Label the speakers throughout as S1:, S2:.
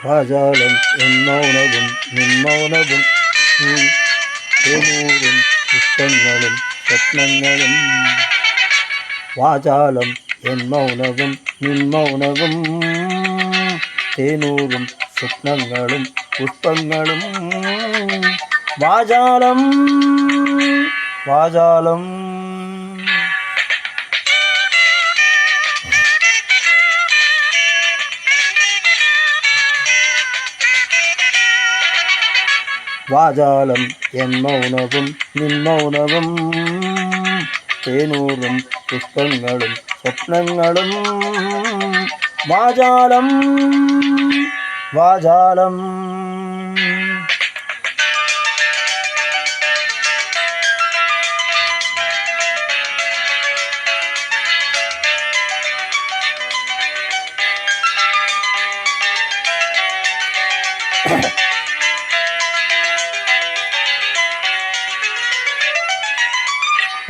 S1: വാചാലം എന്നൗനവും നിന്മൗനവും ഉം, തേനൂരും പുഷ്പങ്ങളും സ്വപ്നങ്ങളും വാചാലം എന്മൗനവും നിന്മൗനവും തേനൂരും സ്വപ്നങ്ങളും പുഷ്പങ്ങളും വാചാലം എൻ മൗനവും നിൻ മൗനവും. തേനൂറും പുഷ്പങ്ങളും സ്വപ്നങ്ങളും. വാചാലം വാചാലം.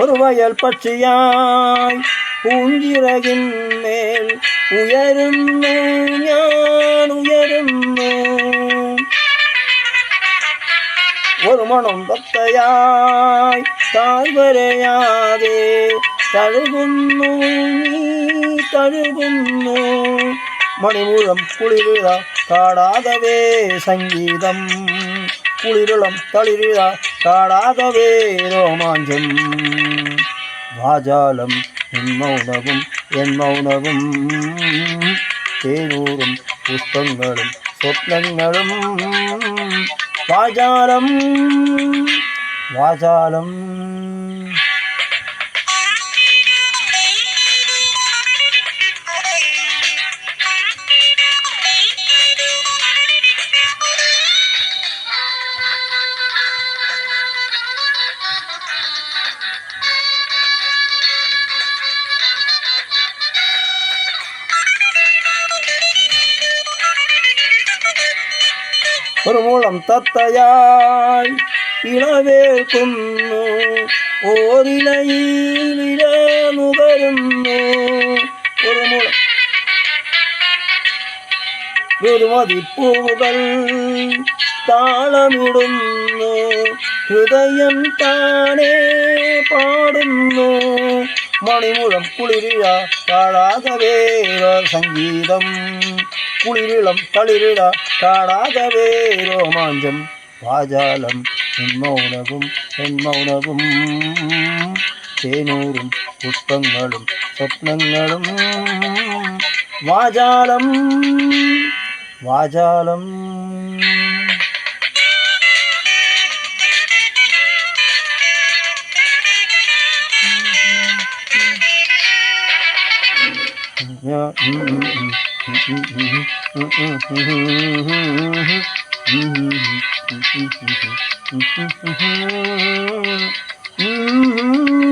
S1: ഒരു വയൽ പക്ഷിയായി പൂഞ്ചിറകിന്മേൽ ഉയരുന്നു ഞാൻ ഉയരുന്നു. ഒരു മണം തത്തയായി താഴ്വരയാതെ തഴുകുന്നു തഴുകുന്നു. മണിമൂഴം കുളിരുക കാടാകവേ സംഗീതം കുളിരുളം തളിരുക കാടാകവേ രോമാഞ്ചം. വാചാലം. മൗനവും എൻ മൗനവും തേനൂറും പുഷ്പങ്ങളും സ്വപ്നങ്ങളും. വാചാലം വാചാലം. ഒരു മുളം തത്തയായി ഇളവേൽക്കുന്നു. ഓരിലയിലില നുകരുന്നു ഒരു മുളം. ഋതുമതിപ്പൂവുകൾ താളമിടുന്നു. ഹൃദയം താനേ പാടുന്നു. മണിമുഴം കുളിരിഴ താഴാകവേ സംഗീതം. കുളിരിളം തളിരിഴ താഴാകവേ രോമാഞ്ചം. വാചാലം എന്മൗനവും എന്മൗനവും തേനൂറും പുഷ്പങ്ങളും സ്വപ്നങ്ങളും. വാചാലം വാചാലം Mm-hmm.